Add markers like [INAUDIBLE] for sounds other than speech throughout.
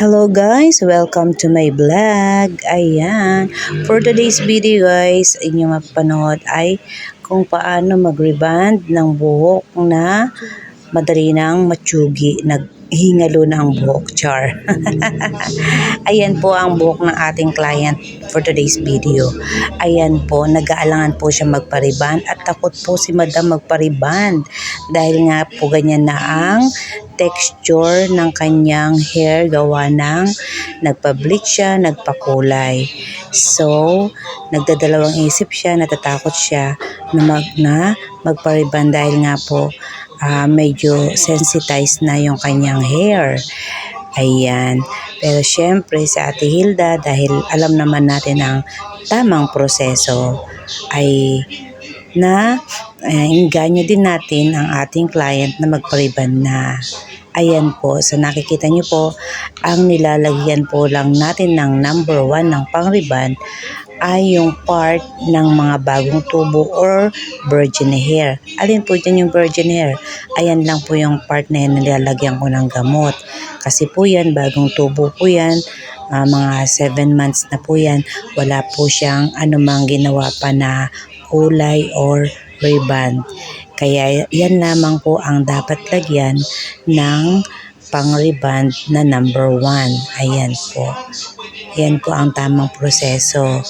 Hello guys, welcome to my vlog. Ayan, for today's video guys, inyong mapanood ay kung paano mag-reband ng buhok na madali nang matsugi, naghingalo na ang buhok, char. [LAUGHS] Ayan po ang buhok ng ating client for today's video. Ayan po, nag-aalangan po siya magpariband at takot po si madam magpariband dahil nga po ganyan na ang texture ng kanyang hair gawa ng nagpa-bleach siya, nagpakulay. So, nagdadalawang isip siya, natatakot siya na, mag, na magpariban dahil nga po ah, medyo sensitized na yung kanyang hair. Ayan. Pero syempre sa Ate Hilda dahil alam naman natin ang tamang proseso ay na uh, inganyo din natin ang ating client na magpariban na. Ayan po, sa nakikita niyo po, ang nilalagyan po lang natin ng number one ng pangriban ay yung part ng mga bagong tubo or virgin hair. Alin po dyan yung virgin hair? Ayan lang po yung part na yan nilalagyan ko ng gamot. Kasi po yan, bagong tubo po yan, ah, mga 7 months na po yan, wala po siyang anumang ginawa pa na kulay or ribbon. Kaya yan lamang po ang dapat lagyan ng pang-reband na number one. Ayan po. Yan po ang tamang proseso.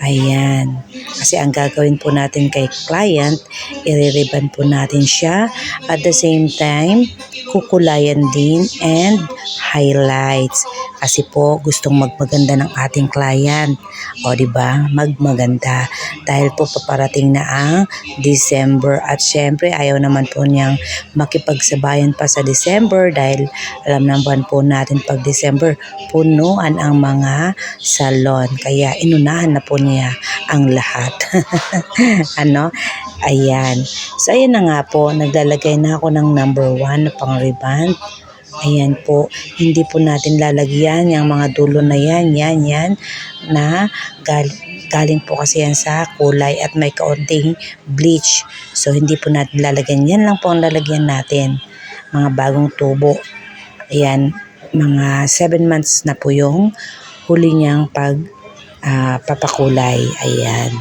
Ayan. Kasi ang gagawin po natin kay client, i-ribbon po natin siya. At the same time, kukulayan din and highlights. Kasi po gustong magmaganda ng ating client. O di ba? Magmaganda. Dahil po paparating na ang December at syempre ayaw naman po niyang makipagsabayan pa sa December dahil alam naman po natin pag December punuan ang mga salon. Kaya inunahan na po niya ang lahat. [LAUGHS] ano? Ayan. So, ayan na nga po. Naglalagay na ako ng number one na pang reband. Ayan po. Hindi po natin lalagyan yung mga dulo na yan, yan, yan, na gal galing po kasi yan sa kulay at may kaunting bleach. So, hindi po natin lalagyan. Yan lang po ang lalagyan natin. Mga bagong tubo. Ayan. Mga 7 months na po yung huli niyang pag ah, papakulay. Ayan.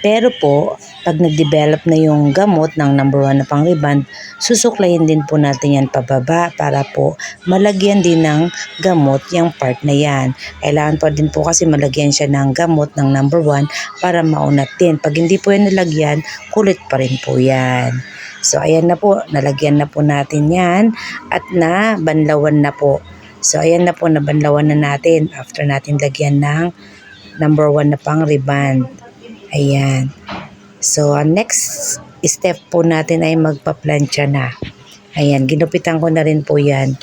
Pero po, pag nag-develop na yung gamot ng number one na pang reband, susuklayin din po natin yan pababa para po malagyan din ng gamot yung part na yan. Kailangan pa din po kasi malagyan siya ng gamot ng number one para maunat din. Pag hindi po yan nalagyan, kulit pa rin po yan. So, ayan na po, nalagyan na po natin yan at na banlawan na po. So, ayan na po, nabanlawan na natin after natin lagyan ng number one na pang reband. Ayan. So, ang next step po natin ay magpa-plancha na. Ayan, ginupitan ko na rin po yan.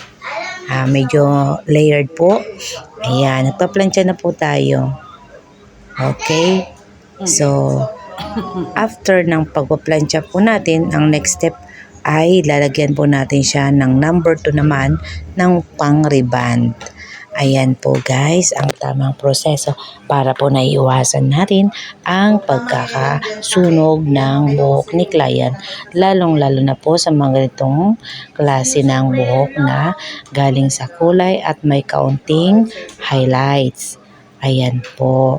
Ah, medyo layered po. Ayan, nagpa-plancha na po tayo. Okay? So, after ng pagpa-plancha po natin, ang next step ay lalagyan po natin siya ng number 2 naman ng pang-reband. Ayan po guys, ang tamang proseso para po naiiwasan natin ang pagkakasunog ng buhok ni client. Lalong-lalo na po sa mga ganitong klase ng buhok na galing sa kulay at may kaunting highlights. Ayan po.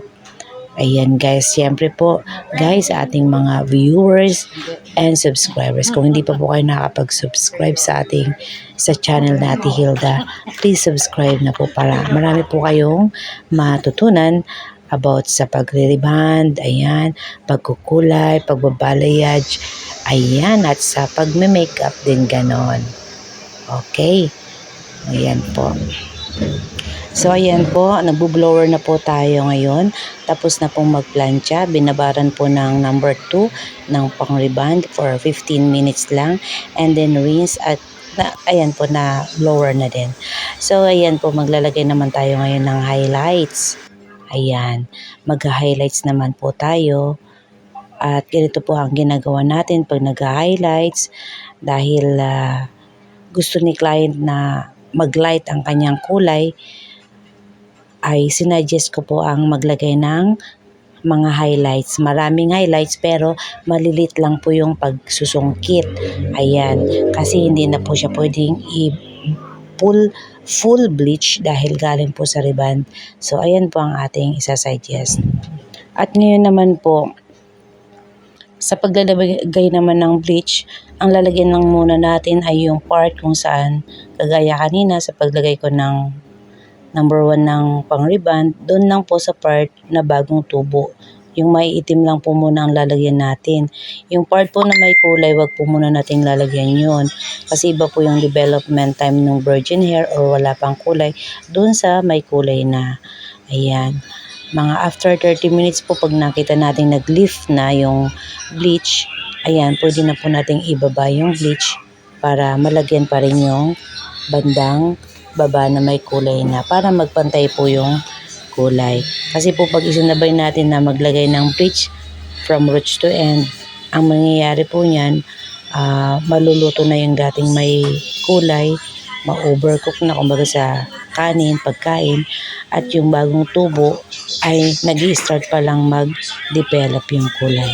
Ayan guys, siyempre po guys ating mga viewers and subscribers. Kung hindi pa po kayo nakapag-subscribe sa ating sa channel na Ate Hilda, please subscribe na po para marami po kayong matutunan about sa pagre-reband, ayan, pagkukulay, pagbabalayage, ayan, at sa pagme-makeup din ganon. Okay. Ayan po. So, ayan po, nagbo-blower na po tayo ngayon. Tapos na pong magplancha. Binabaran po ng number 2 ng pang-reband for 15 minutes lang. And then rinse at na, ayan po na blower na din. So, ayan po, maglalagay naman tayo ngayon ng highlights. Ayan, mag-highlights naman po tayo. At ganito po ang ginagawa natin pag nag-highlights dahil ah, gusto ni client na mag-light ang kanyang kulay ay sinuggest ko po ang maglagay ng mga highlights. Maraming highlights pero malilit lang po yung pagsusungkit. Ayan. Kasi hindi na po siya pwedeng i full bleach dahil galing po sa reband. So ayan po ang ating isa-suggest. At ngayon naman po, sa paglalagay naman ng bleach, ang lalagyan lang muna natin ay yung part kung saan, kagaya kanina sa paglagay ko ng number one ng pang-reband, doon lang po sa part na bagong tubo. Yung may itim lang po muna ang lalagyan natin. Yung part po na may kulay, wag po muna nating lalagyan yun. Kasi iba po yung development time ng virgin hair or wala pang kulay, doon sa may kulay na. Ayan. Mga after 30 minutes po pag nakita natin nag-lift na yung bleach, ayan, pwede na po nating ibaba yung bleach para malagyan pa rin yung bandang baba na may kulay na para magpantay po yung kulay. Kasi po pag isinabay natin na maglagay ng bleach from roots to end, ang mangyayari po niyan, ah, maluluto na yung dating may kulay, ma-overcook na kumbaga sa kanin, pagkain, at yung bagong tubo ay nag start pa lang mag-develop yung kulay.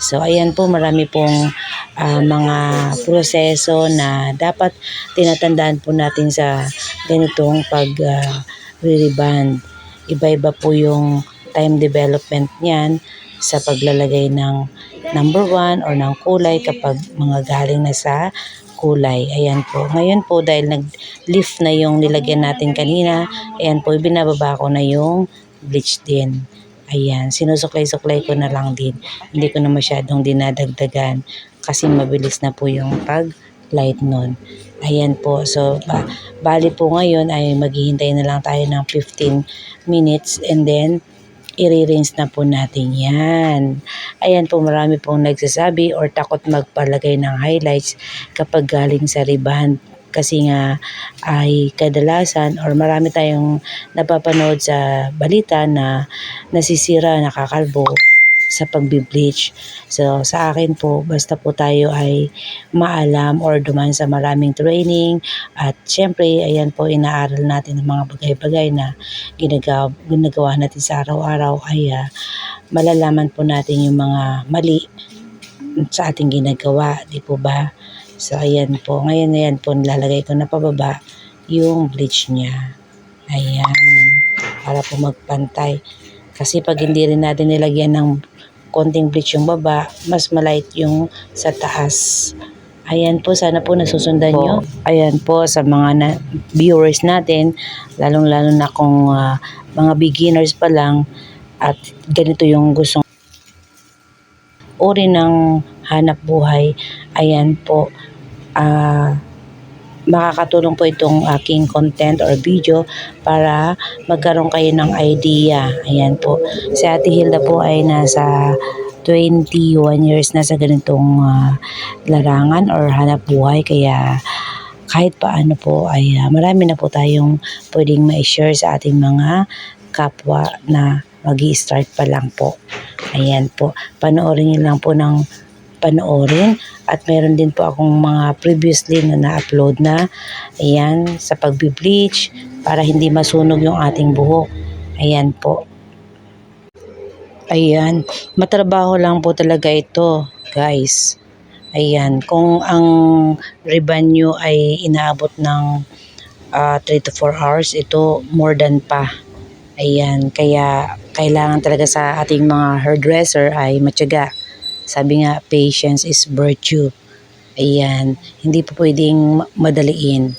So, ayan po, marami pong ah, mga proseso na dapat tinatandaan po natin sa ganitong pag ah, reband. Iba-iba po yung time development niyan sa paglalagay ng number one or ng kulay kapag mga galing na sa kulay. Ayan po. Ngayon po dahil nag-lift na yung nilagyan natin kanina, ayan po, binababa ko na yung bleach din. Ayan, sinusuklay-suklay ko na lang din. Hindi ko na masyadong dinadagdagan kasi mabilis na po yung pag-light nun. Ayan po. So, ba- bali po ngayon ay maghihintay na lang tayo ng 15 minutes and then i-rinse na po natin yan. Ayan po, marami pong nagsasabi or takot magpalagay ng highlights kapag galing sa reband. Kasi nga ay kadalasan or marami tayong napapanood sa balita na nasisira, nakakalbo sa pagbi-bleach. So sa akin po, basta po tayo ay maalam or duman sa maraming training at syempre ayan po inaaral natin ang mga bagay-bagay na ginagawa, ginagawa natin sa araw-araw ay malalaman po natin yung mga mali sa ating ginagawa, di po ba? So ayan po, ngayon ayan po nilalagay ko na pababa yung bleach niya. Ayan, para po magpantay. Kasi pag hindi rin natin nilagyan ng konting bleach yung baba, mas malight yung sa taas. Ayan po, sana po nasusundan nyo. Ayan po, sa mga na, viewers natin, lalong-lalo na kung ah, mga beginners pa lang at ganito yung gustong uri ng hanap buhay. Ayan po, ah makakatulong po itong aking content or video para magkaroon kayo ng idea. Ayan po. Si Ate Hilda po ay nasa 21 years na sa ganitong ah, larangan or hanap buhay kaya kahit paano po ay ah, marami na po tayong pwedeng ma-share sa ating mga kapwa na mag start pa lang po. Ayan po. Panoorin niyo lang po ng panoorin at meron din po akong mga previously na na-upload na ayan sa pagbi-bleach para hindi masunog yung ating buhok. Ayan po. Ayan, matrabaho lang po talaga ito, guys. Ayan, kung ang ribbon nyo ay inaabot ng 3 to 4 hours, ito more than pa. Ayan, kaya kailangan talaga sa ating mga hairdresser ay matyaga. Sabi nga, patience is virtue. Ayan, hindi po pwedeng ma- madaliin.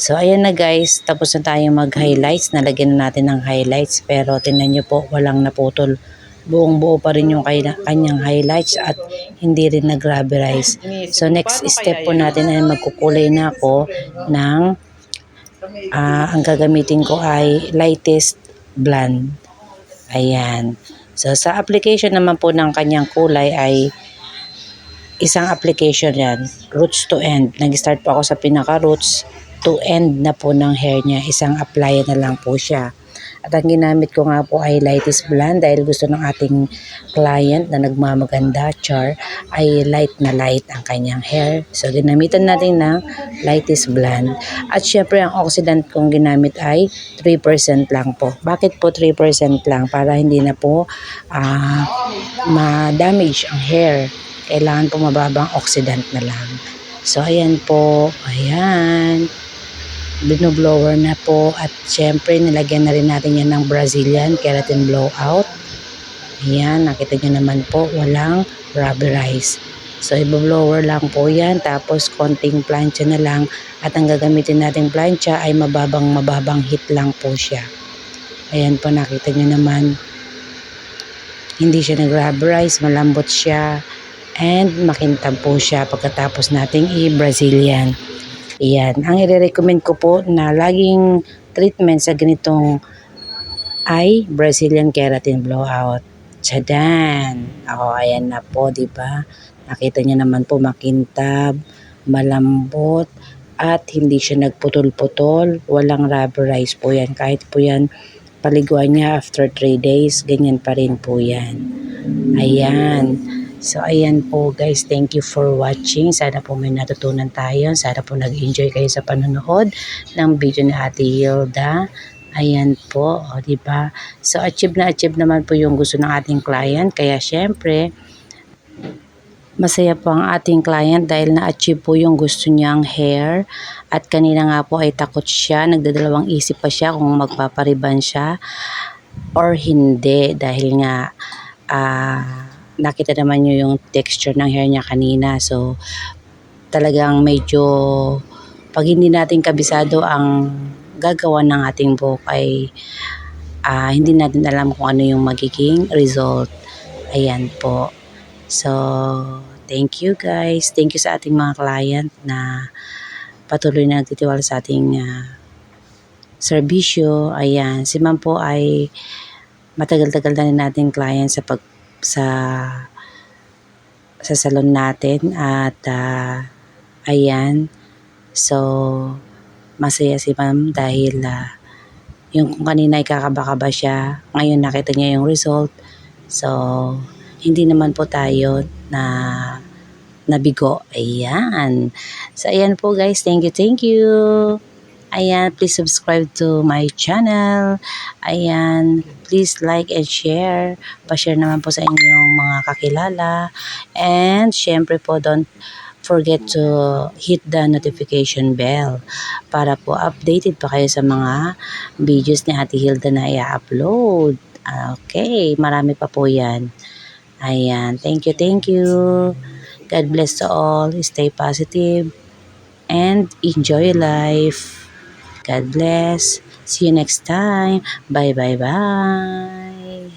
So, ayan na guys, tapos na tayo mag-highlights. Nalagyan na natin ng highlights, pero tinan nyo po, walang naputol. Buong buo pa rin yung kanyang highlights at hindi rin nag-rubberize. So, next step po natin ay magkukulay na ako ng ah, ang gagamitin ko ay lightest blonde. Ayan. So, sa application naman po ng kanyang kulay ay isang application yan, roots to end. Nag-start po ako sa pinaka-roots to end na po ng hair niya. Isang apply na lang po siya. At ang ginamit ko nga po ay lightest blonde dahil gusto ng ating client na nagmamaganda, char, ay light na light ang kanyang hair. So, ginamitan natin ng lightest blonde. At syempre, ang oxidant kong ginamit ay 3% lang po. Bakit po 3% lang? Para hindi na po ah, ma-damage ang hair. Kailangan po mababang oxidant na lang. So, ayan po. Ayan. Binoblower na po at syempre nilagyan na rin natin yan ng Brazilian keratin blowout. Ayan, nakita nyo naman po, walang rubberize. So, iboblower lang po yan, tapos konting plancha na lang. At ang gagamitin nating plancha ay mababang mababang heat lang po siya. Ayan po, nakita nyo naman. Hindi siya nag-rubberize, malambot siya. And makintab po siya pagkatapos nating i-Brazilian. Ayan, ang i-recommend ko po na laging treatment sa ganitong ay Brazilian Keratin Blowout. Tsadan! O, ayan na po, di ba? Nakita niyo naman po makintab, malambot, at hindi siya nagputol-putol. Walang rubberize po yan. Kahit po yan, paliguan niya after 3 days, ganyan pa rin po yan. Ayan. So, ayan po guys. Thank you for watching. Sana po may natutunan tayo. Sana po nag-enjoy kayo sa panonood ng video ni Ate Hilda. Ayan po, o di ba? So, achieve na achieve naman po yung gusto ng ating client. Kaya, syempre, masaya po ang ating client dahil na-achieve po yung gusto niyang hair. At kanina nga po ay takot siya. Nagdadalawang isip pa siya kung magpapariban siya or hindi. Dahil nga, ah, nakita naman niyo yung texture ng hair niya kanina. So, talagang medyo pag hindi natin kabisado ang gagawa ng ating buhok ay ah, hindi natin alam kung ano yung magiging result. Ayan po. So, thank you guys. Thank you sa ating mga client na patuloy na nagtitiwala sa ating ah, serbisyo. Ayan, si ma'am po ay matagal-tagal na rin nating client sa pag sa sa salon natin at ah, ayan. So masaya si ma'am dahil ah, yung kung kanina ay kakaba-kaba siya ngayon nakita niya yung result. So hindi naman po tayo na nabigo. Ayan. So ayan po guys. Thank you thank you ayan please subscribe to my channel ayan please like and share pa-share naman po sa inyong mga kakilala and syempre po don't forget to hit the notification bell para po updated pa kayo sa mga videos ni Ate Hilda na i-upload. Okay, marami pa po yan. Ayan, thank you, thank you. God bless to all. Stay positive and enjoy life. God bless. See you next time. Bye, bye, bye.